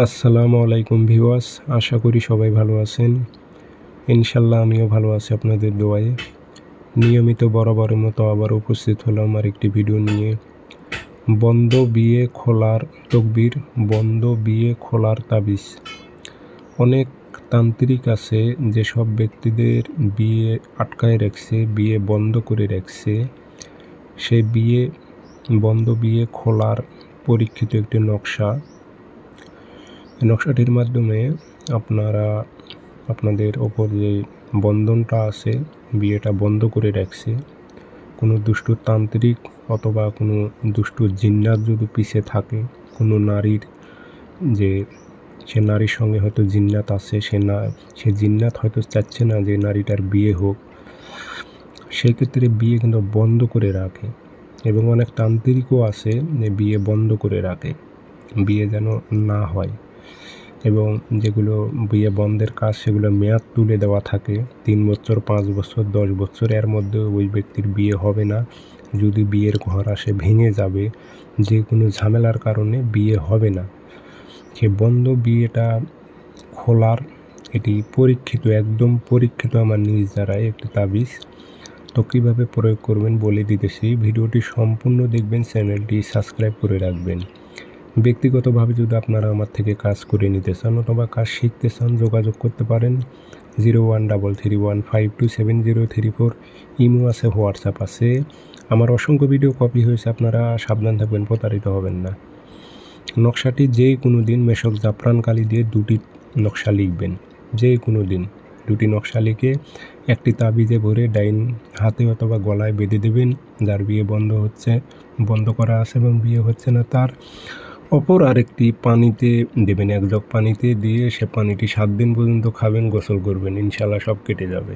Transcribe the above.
আসসালামু আলাইকুম ভিউয়ার্স, আশা করি সবাই ভালো আছেন। ইনশাল্লাহ আমিও ভালো আছি আপনাদের দোয়ায়। নিয়মিত বরাবরের মতো আবার উপস্থিত হলাম আর একটি ভিডিও নিয়ে। বন্ধ বিয়ে খোলার তকবির, বন্ধ বিয়ে খোলার তাবিজ। অনেক তান্ত্রিক আছে যেসব ব্যক্তিদের বিয়ে আটকায় রাখছে, বিয়ে বন্ধ করে রাখছে। সেই বিয়ে, বন্ধ বিয়ে খোলার পরীক্ষিত একটি নকশা নকশাটির মাধ্যমে আপনারা আপনাদের ওপর যে বন্ধনটা আছে, বিয়েটা বন্ধ করে রাখছে, কোনো দুষ্টু তান্ত্রিক অথবা কোনো দুষ্টু জিন্নাত যদি পিছে থাকে, কোনো নারীর যে, সে নারীর সঙ্গে হয়তো জিন্নাত আছে, সে না, সে জিন্নাত হয়তো চাচ্ছে না যে নারীটার বিয়ে হোক, সেক্ষেত্রে বিয়ে কিন্তু বন্ধ করে রাখে এবং অনেক তান্ত্রিকও আছে যে বিয়ে বন্ধ করে রাখে, বিয়ে যেন না হয়। এবং যেগুলো বিয়ে বন্ধের কাজ, সেগুলো মেয়াদ তুলে দেওয়া থাকে। তিন বছর, পাঁচ বছর, দশ বছর, এর মধ্যে ওই ব্যক্তির বিয়ে হবে না। যদি বিয়ের ঘর আসে, ভেঙে যাবে যে কোনো ঝামেলার কারণে বিয়ে হবে না। সে বন্ধ বিয়েটা খোলার এটি পরীক্ষিত, একদম পরীক্ষিত আমার নিজ দ্বারাই একটি তাবিজ। তো কীভাবে প্রয়োগ করবেন বলে দিতেছি। ভিডিওটি সম্পূর্ণ দেখবেন, চ্যানেলটি সাবস্ক্রাইব করে রাখবেন। ব্যক্তিগতভাবে যদি আপনারা আমার থেকে কাজ করে নিতে চান অথবা কাজ শিখতে চান, যোগাযোগ করতে পারেন zero one double three one five two seven zero three four. Imo আছে, হোয়াটসঅ্যাপ আছে। আমার অসংখ্য ভিডিও কপি হয়েছে, আপনারা সাবধান থাকবেন, প্রতারিত হবেন না। নকশাটি যে কোনো দিন মেশক জাফরান কালি দিয়ে দুটি নকশা লিখবেন। যে কোনো দিন দুটি নকশা লিখে একটি তাবিজে ভরে ডাইন হাতে অথবা গলায় বেঁধে দেবেন, যার বিয়ে বন্ধ হচ্ছে, বন্ধ করা আছে এবং বিয়ে হচ্ছে না। তার অপর আরেকটি পানিতে দেবেন, এক জগ পানিতে দিয়ে সে পানিটি সাত দিন পর্যন্ত খাবেন, গোসল করবেন, ইনশাল্লাহ সব কেটে যাবে।